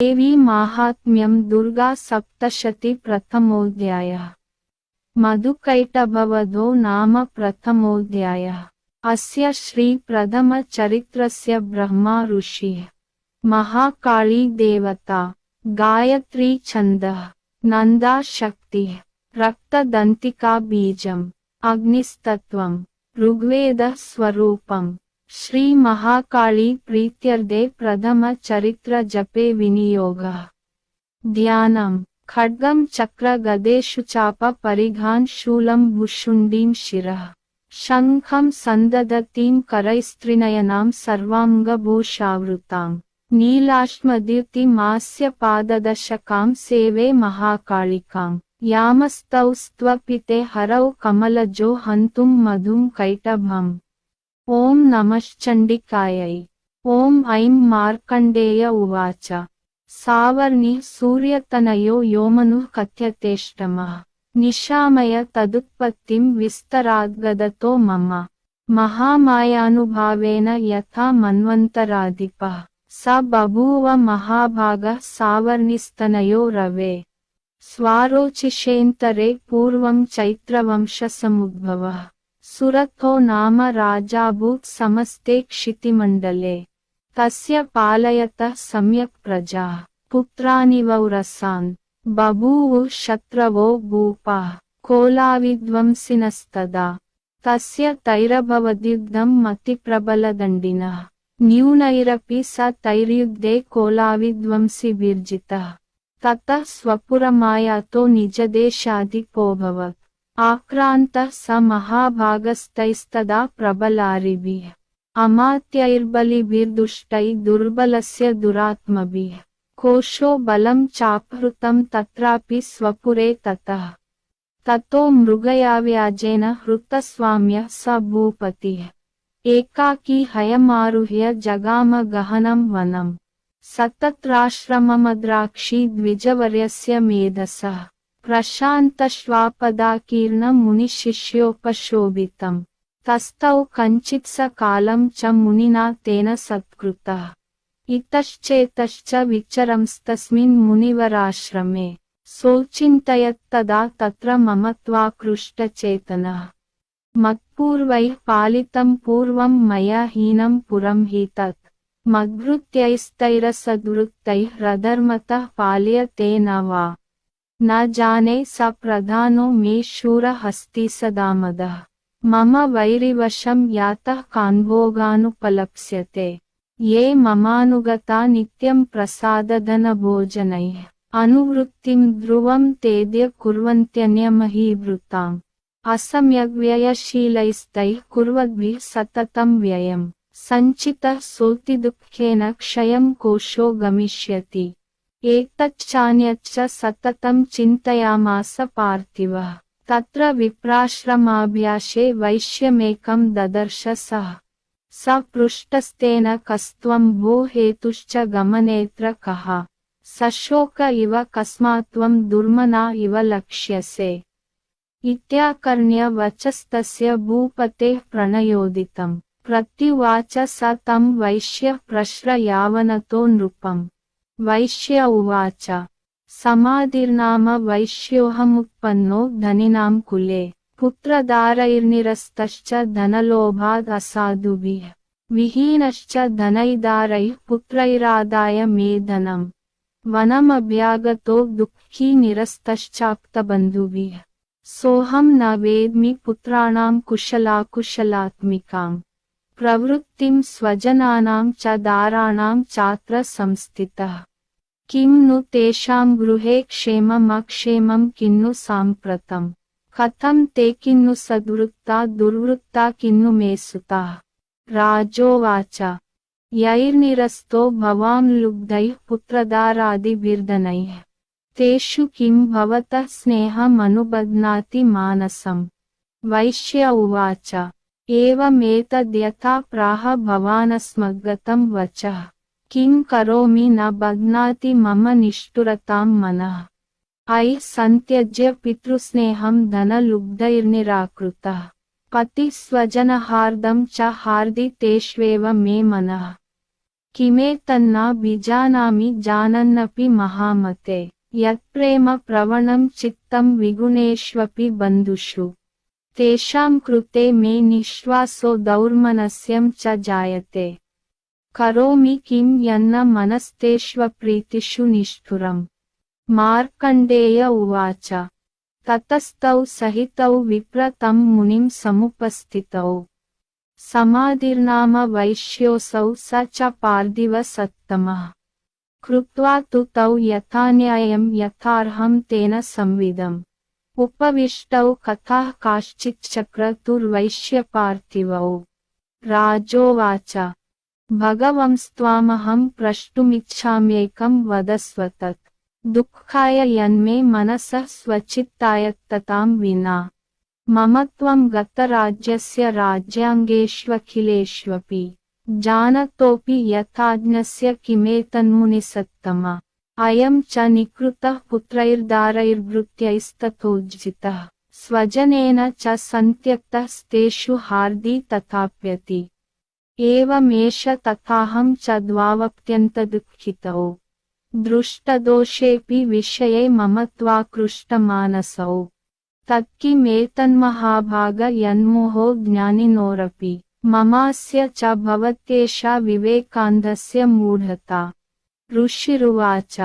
देवी माहात्म्यं दुर्गा सप्तशती प्रथमोऽध्यायः। मधुकैटभवधो नाम प्रथमोऽध्यायः। अस्य श्रीप्रथमचरित्रस्य ब्रह्मा ऋषिः। महाकाली देवता। गायत्री छन्दः। नन्दा शक्तिः। रक्तदन्तिका बीजम्। अग्निस्तत्त्वम्। ऋग्वेदः स्वरूपम् ಶ್ರೀ ಮಹಾಕಾಳಿ ಪ್ರೀತ್ಯರ್ಧೆ ಪ್ರಥಮ ಚರಿತ್ರ ಜಪೆ ವಿನಿಯೋಗ ಧ್ಯಾನಂ ಖಡ್ಗಂ ಚಕ್ರ ಗದೇಶು ಚಾಪ ಪರಿಘಾನ್ ಶೂಲಂ ಭುಷುಂಡೀಂ ಶಿರಃ ಶಂಖಂ ಸಂದದತೀಂ ಕರೈಸ್ತ್ರಿನಯನಾಂ ಸರ್ವಾಂಗಭೂಷಾವೃತಾಂ ನೀಲಾಶ್ಮದ್ಯುತಿ ಮಾಸ್ಯ ಪಾದದಶಕಾಂ ಸೇವೆ ಮಹಾಕಾಳಿಕಾಂ ಯಾಮಸ್ತೌ ಸ್ವಪಿತೆ ಹರೌ ಕಮಲಜೋ ಹಂತುಂ ಮಧುಂ ಕೈಟಭಂ ఓం నమశ్చండికాయై ఓం ఐం మార్కండేయ ఉవాచ. సావర్ణి సూర్యతనయో యోమను కథ్యతేష్టమ. నిశామయ తదుత్పత్తిం విస్తరాద్గదతో మమ. మహామాయానుభావేన యథా మన్వంతరాధిప. స బభూవ మహాభాగ సావర్ణిస్తనయో రవే. స్వారోచిషేంతరే పూర్వం చైత్రవంశసముద్భవ. ಸುರಥೋ ನಾಮ ರಾಜಾಭೂತ್ ಸಮಸ್ತೆ ಕ್ಷಿತಿಮಂಡಲೆ ತಸ್ಯ ಪಾಲಯತ ಸಮ್ಯಕ್ ಪ್ರಜಾ ಪುತ್ರಾನಿವೌರಸಾನ್ ಬಭೂವು ಶತ್ರವೋ ಭೂಪ ಕೋಲಾವಿಧ್ವಂಸಿನಸ್ತದ ತಸ್ಯ ತೈರಭವದ್ಯುಗ್ಧಂ ಮತಿಪ್ರಬಲದಂಡಿನಃ ನ್ಯೂನೈರಪಿ ಸ ತೈರ್ಯುಗ್ಧೆ ಕೋಲಾವಿಧ್ವಂಸಿ ವಿರ್ಜಿತಃ ತತಃ ಸ್ವಪುರಮಾಯಾತೋ ನಿಜದೇಶಾಧಿಕೋಭವತ್ आक्रान्तः स महाभागस्तैस्तदा प्रबलारिभिः, अमात्यैर्बलिभिर्दुष्टै दुर्बलस्य दुरात्मभिः, कोशो बलं चापहृतं तत्रापि स्वपुरे ततः। ततो मृगयाव्याजेन हृतस्वाम्यः स भूपतिः, एकाकी हयमारुह्य जगाम गहनं वनम् सतत्राश्रममद्राक्षी द्विजवर्यस्य मेधसः। प्रशान्तश्वापदाकीर्णमुनिशिष्योपशोभितम् तस्थौ कञ्चित् स कालं च मुनिना तेन सत्कृतः इतश्चेतश्च विचरंस्तस्मिन् मुनिवराश्रमे सोचिन्तयत्तदा तत्र ममत्वाकृष्टचेतनः मत्पूर्वैः पालितं पूर्वं मया हीनं पुरं हि तत् मद्भृत्यैस्तैरसद्वृत्तैः रधर्मतः पाल्यते न वा न जाने स प्रधानो मे शूरहस्ति सदामदः मम वैरिवशं यातः कान्भोगानुपलप्स्यते ये ममानुगता नित्यं प्रसादधनभोजनैः अनुवृत्तिं ध्रुवं तेद्य कुर्वन्त्यन्यमहीभृताम् असम्यग्व्ययशीलैस्तैः कुर्वद्भिः सततं व्ययम् सञ्चितः सोतिदुःखेन क्षयं कोशो गमिष्यति एतच्चान्यच्च सततं चिन्तयामास पार्थिवः। तत्र विप्राश्रमाभ्यासे वैश्यमेकं ददर्श सः। स पृष्टस्तेन कस्त्वं भो हेतुश्च गमनेऽत्र कः। सशोक इव कस्मात्त्वं दुर्मना इव लक्ष्यसे। इत्याकर्ण्य वचस्तस्य भूपतेः प्रणयोदितम् प्रत्युवाच स वैश्य प्रश्र यावनतो नृपम्। వైశ్య ఉవాచ. సమాధిర్నామ వైశ్యోహముత్పన్నో ధనినాం కులే. పుత్రదారైర్నిరస్తశ్చ ధనలోభాద్ అసాధుభిః విహీనశ్చ ధనైదారైః పుత్రైరాదాయ మేధనం వనమభ్యాగతో దుఃఖీ నిరస్తశ్చాప్తబంధుభిః సోహం న వేద్మి పుత్రాణాం కుశలాకుశలాత్మికాం. प्रवृत्तिं स्वजनानां च दाराणां चात्र संस्थितः। किं नु तेषां गृहे क्षेममक्षेमं किन्नु साम्प्रतम्। कथं ते किन्नु सद्वृत्ता दुर्वृत्ता किन्नु मे सुताः राजोवाच। यैर्निरस्तो भवां लुब्धैः पुत्रदारादिभिर्धनैः तेषु किं भवतः स्नेहमनुबध्नाति मानसम्। वैश्य उवाच। एवमेतद्यथा प्राह भवानस्मद्गतं वचः। किं करोमि न बध्नाति मम निष्ठुरतां मनः। अयि सन्त्यज्य पितृस्नेहं धनलुब्धैर्निराकृतः। पतिस्वजनहार्दं च हार्दि तेष्वेव मे मनः। किमेतन्ना बीजानामि जानन्नपि महामते। यत्प्रेम प्रवणं चित्तं विगुणेष्वपि बन्धुषु। तेषां कृते मे निःश्वासो दौर्मनस्यं च जायते। करोमि किं यन्न मनस्तेष्वप्रीतिषु निष्ठुरम्। मार्कण्डेय उवाच। ततस्तौ सहितौ विप्रतं मुनिं समुपस्थितौ। समाधिर्नाम वैश्योऽसौ स च पार्थिव सत्तमः। कृत्वा तु तौ यथान्यायं यथार्हं तेन संविदम् उपविष्टौ कथाः काश्चिच्चक्रतुर्वैश्यपार्थिवौ राजोवाच। भगवंस्त्वामहं प्रष्टुमिच्छाम्येकं वदस्व तत् दुःखाय यन्मे मनसः स्वचित्तायत्ततां विना। मम त्वं गतराज्यस्य राज्याङ्गेष्वखिलेष्वपि जानतोऽपि यथाज्ञस्य किमेतन्मुनिसत्तम अयं च निकृतः पुत्रैर्दारैर्भृत्यैस्तथोज्जितः स्वजनेन च सन्त्यक्तस्तेषु हार्दी तथाप्यति। एवमेष तथाहं च द्वावप्यन्तदुःखितौ दृष्टदोषेऽपि विषये मम त्वाकृष्टमानसौ। तत्किमेतन्महाभाग यन्मोहो ज्ञानिनोरपि। ममास्य च भवत्येषा विवेकान्धस्य मूढता। ऋषिरुवाच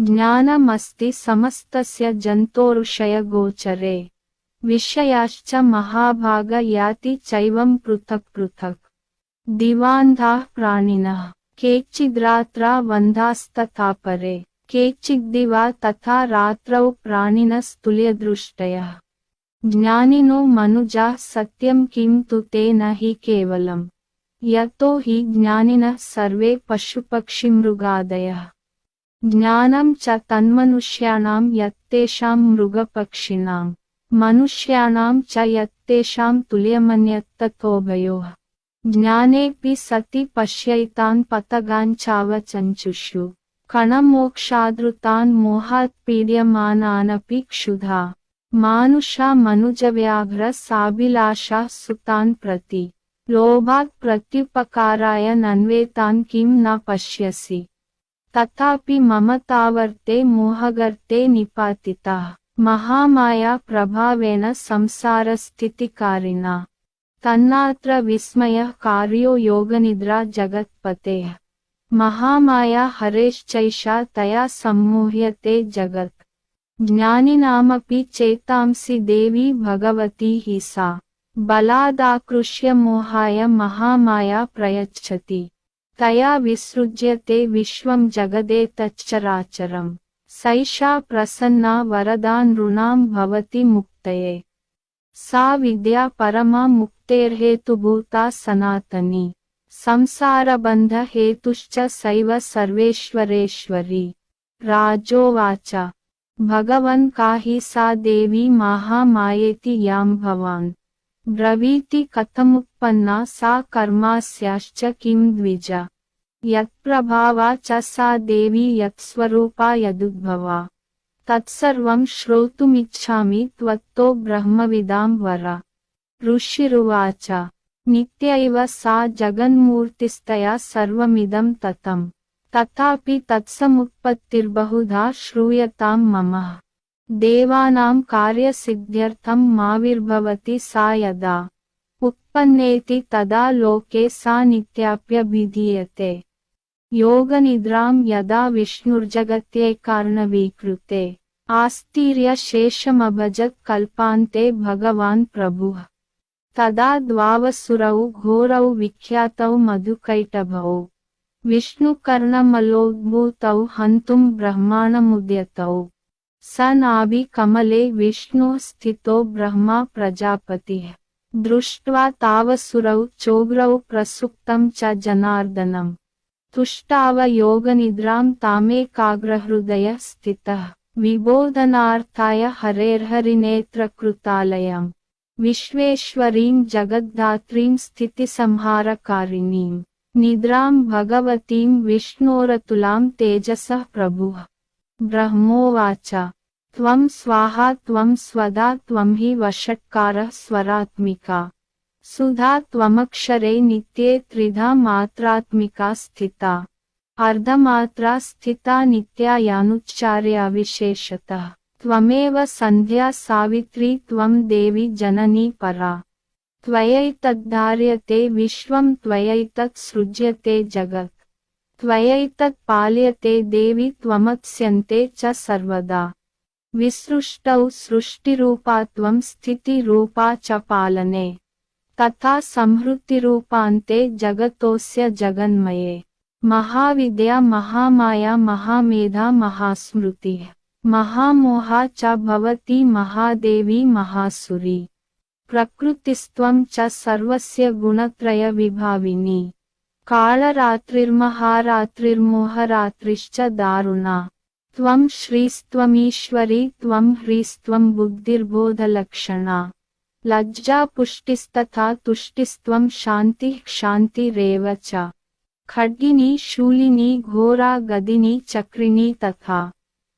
ज्ञानमस्ति समस्तस्य जन्तोरुषयगोचरे विषयाश्च महाभाग याति चैवं पृथक् पृथक्। दिवान्धाः प्राणिनः केचिद्रात्रावन्धास्तथा परे केचिद्दिवा तथा रात्रौ प्राणिनस्तुल्यदृष्टयः ज्ञानिनो मनुजाः सत्यं किं तु ते न हि केवलम्। यतो हि ज्ञानिनः सर्वे पशुपक्षिमृगादयः। ज्ञानं च तन्मनुष्याणां यत्तेषां मृगपक्षिणां। मनुष्याणां च यत्तेषां तुल्यमन्यत्ततोभयोः सति पश्यैतान् पतगाञ्चावचञ्चुषु कणमोक्षादृतान् मोहात् पीड्यमानानपि क्षुधा। मानुषा मनुजव्याघ्र साभिलाषा सुतान् प्रति। लोभात् प्रत्युपकाराय नन्वेतान् किं न पश्यसि। मम तावर्ते मोहगर्ते निपातिताः। महामाया प्रभावेन संसारस्थितिकारिणा। तन्नात्र विस्मयः कार्यो योगनिद्रा जगत्पतेः। महामाया हरेश्चैषा तया सम्मोह्यते जगत्। ज्ञानिनामपि चेतांसि देवी भगवती हि सा। बलादाकृष्य मोहाय महामाया प्रयच्छति तया विसृज्यते विश्वं जगदेतच्चराचरम् सैषा प्रसन्ना वरदा नृणां भवति मुक्तये सा विद्या परमा मुक्तेर्हेतुभूता सनातनी संसारबन्धहेतुश्च सैव सर्वेश्वरेश्वरी राजोवाच भगवन् का हि सा देवी माहामायेति यां भवान् ब्रवीति कथमुत्पन्ना सा कर्मास्याश्च किं द्विज। यत्प्रभावा च सा देवी यत्स्वरूपा यदुद्भवा। तत्सर्वं श्रोतुमिच्छामि त्वत्तो ब्रह्मविदां वर। ऋषिरुवाच, नित्यैव सा जगन्मूर्तिस्तया सर्वमिदं ततं तथापि तत्समुत्पत्तिर्बहुधा श्रूयतां मम। देवानां कार्यसिद्ध्यर्थं माविर्भवति सा यदा। उत्पन्नेति तदा लोके सा नित्याप्यभिधीयते। योगनिद्रां यदा विष्णुर्जगत्यैकार्णवीकृते आस्तीर्य शेषमभजत् कल्पान्ते भगवान् प्रभुः। तदा द्वावसुरौ घोरौ विख्यातौ मधुकैटभौ। विष्णुकर्णमलोद्भूतौ हन्तुं ब्रह्माणमुद्यतौ। स नाभिकमले विष्णु स्थितो ब्रह्मा प्रजापतिः। दृष्ट्वा तावसुरौ चोग्रौ प्रसुप्तं च जनार्दनम् तुष्टाव योगनिद्रां तामेकाग्रहृदयः स्थितः। विबोधनार्थाय हरेर्हरिनेत्रकृतालयम्। विश्वेश्वरीं जगद्धात्रीं स्थितिसंहारकारिणीं। निद्रां भगवतीं विष्णोरतुलां तेजसः प्रभुः। ब्रह्मोवाच। त्वं स्वाहा, त्वं स्वदा, त्वं हि वषट्कारः स्वरात्मिका। सुधा, त्वमक्षरे नित्ये त्रिधा मात्रात्मिका स्थिता। अर्धमात्रा स्थिता नित्यायानुच्चार्या विशेषतः त्वमेव सन्ध्या सावित्री, त्वं देवी जननी परा। त्वयैतद्धार्यते विश्वं, त्वयैतत् सृज्यते जगत्। त्वयैतत् पाल्यते देवि त्वमत्स्यन्ते च सर्वदा। विसृष्टौ सृष्टिरूपा त्वं स्थितिरूपा च पालने। तथा संहृतिरूपान्ते जगतोऽस्य जगन्मये। महाविद्या, महामाया, महामेधा, महास्मृतिः। महामोहा च भवति महादेवी, महासुरी। प्रकृतिस्त्वं च सर्वस्य गुणत्रयविभाविनी। कालरात्रिर्महारात्रिर्मोहरात्रिश्च दारुणा। त्वं श्रीस्त्वमीश्वरी, त्वं ह्रीस्त्वं बुद्धिर्बोधलक्षणा। लज्जा पुष्टिस्तथा तुष्टिस्त्वं शान्तिः क्षान्तिरेव च। खड्गिनी, शूलिनी, घोरा, गदिनी, चक्रिणी तथा।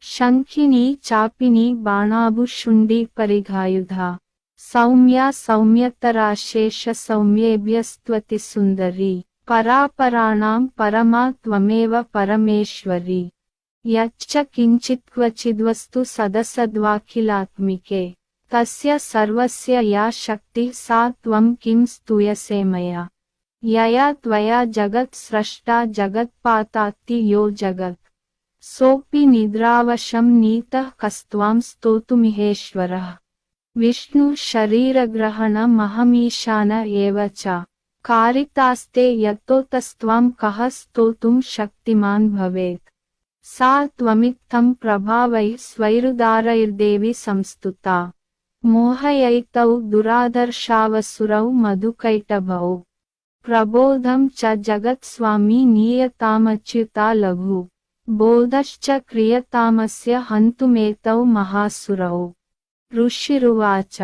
शङ्खिनी, चापिनी बाणाभुशुण्डी परिघायुधा। सौम्या, सौम्यतराशेष सौम्येभ्यस्त्वति सुन्दरी परापराणां परमा त्वमेव परमेश्वरी। यच्च किञ्चित्क्वचिद्वस्तु सदसद्वाखिलात्मिके। तस्य सर्वस्य या शक्तिः सा त्वं किं स्तूयसे मया। यया त्वया जगत् स्रष्टा जगत्पातात्ति यो जगत्। सोऽपि निद्रावशं नीतः कस्त्वां स्तोतुमिहेश्वरः। विष्णुशरीरग्रहणमहमीशान एव च। कारितास्ते यतोतस्त्वां कः स्तोतुं शक्तिमान् भवेत्। सा त्वमित्थं संस्तुता। मोहयैतौ दुरादर्शावसुरौ मधुकैटभौ। प्रबोधं च जगत्स्वामी नीयतामच्युता लघु। बोधश्च क्रियतामस्य हन्तुमेतौ महासुरौ। ऋषिरुवाच।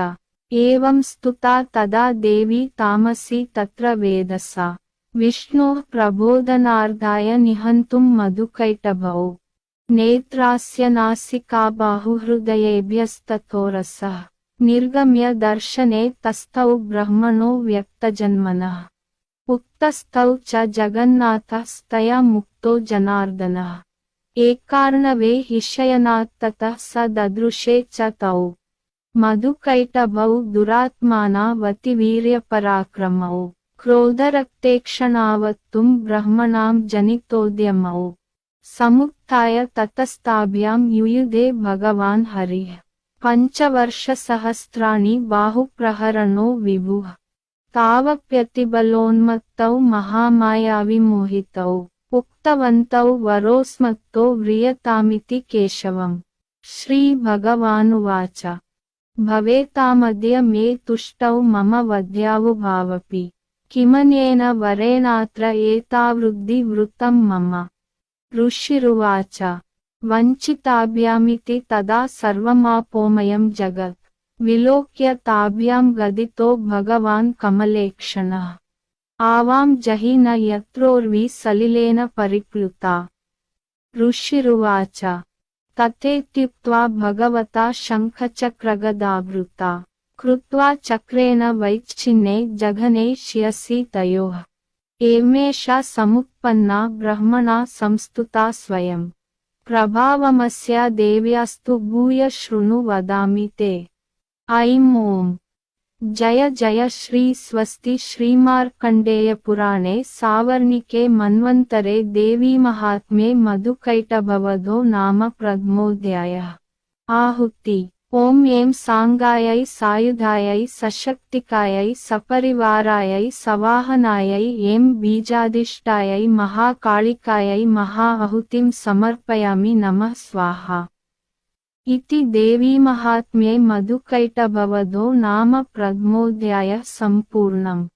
एवं स्तुता तदा देवी तामसी तत्र वेदसा विष्णोः प्रबोधनार्धाय निहन्तुं मधुकैटभौ नेत्रास्य नासिका बाहुहृदयेभ्यस्ततो रसः निर्गम्य दर्शने तस्थौ ब्रह्मणो व्यक्तजन्मनः उक्तस्थौ च जगन्नाथस्तया मुक्तो जनार्दनः एकार्णवे हिशयनात्ततः स ददृशे च तौ ಮಧುಕೈಟಭೌ ದುರಾತ್ಮಾನ ವತಿ ವೀರ್ಯ ಪರಾಕ್ರಮೌ ಕ್ರೋಧರಕ್ತೇಕ್ಷಣಾವತ್ತುಂ ಬ್ರಹ್ಮಣಾಂ ಜನಿತೋದ್ಯಮೌ ಸಮುಕ್ತಾಯ ತತಸ್ತಾಭ್ಯಾಂ ಯುಯುಧೆ ಭಗವಾನ್ ಹರಿಃ ಪಂಚವರ್ಷಸಹಸ್ರಾಣಿ ಬಾಹುಪ್ರಹರಣೋ ವಿಭುಃ ತಾವಪ್ಯತಿಬಲೋನ್ಮತ್ತೌ ಮಹಾಮಾಯಾವಿಮೋಹಿತೌ ಉಕ್ತವಂತೌ ವರೋಸ್ಮತ್ತೋ ವ್ರಿಯತಾಮಿತಿ ಕೇಶವಂ ಶ್ರೀ ಭಗವಾನುವಾಚ भवेतामद्य मे तुष्टौ मम वध्यावुभावपि किमनेन वरेणात्र एतावृद्धिवृत्तं मम। ऋषिरुवाच। वञ्चिताभ्यामिति तदा सर्वमापोमयं जगत्। विलोक्य ताभ्यां गदितो भगवान् कमलेक्षणः। आवां जहि न यत्रोर्वी सलिलेन परिप्लुता। ऋषिरुवाच। तथेत्युक्त्वा भगवता शङ्खचक्रगदावृता। कृत्वा चक्रेण वैच्छिन्ने जघने शियसि तयोः। एमेषा समुत्पन्ना ब्रह्मणा संस्तुता स्वयं। प्रभावमस्या देव्यास्तु भूय शृणु वदामि ते। ऐं ॐ जय जय श्री स्वस्ति श्रीमार्कण्डेयपुराणे सावर्णिके मन्वन्तरे देवीमहात्म्ये मधुकैटभवधो नाम प्रथमोऽध्यायः। आहुति। ॐ ऐं साङ्गायै सायुधायै सशक्तिकायै सपरिवारायै सवाहनायै ऐं बीजादिष्टायै महाकाళिकायै महाआहुतिं समर्पयामि नमः स्वाहा। इति देवीमहात्म्ये मधुकैटभवधो नाम प्रथमोऽध्यायः सम्पूर्णम्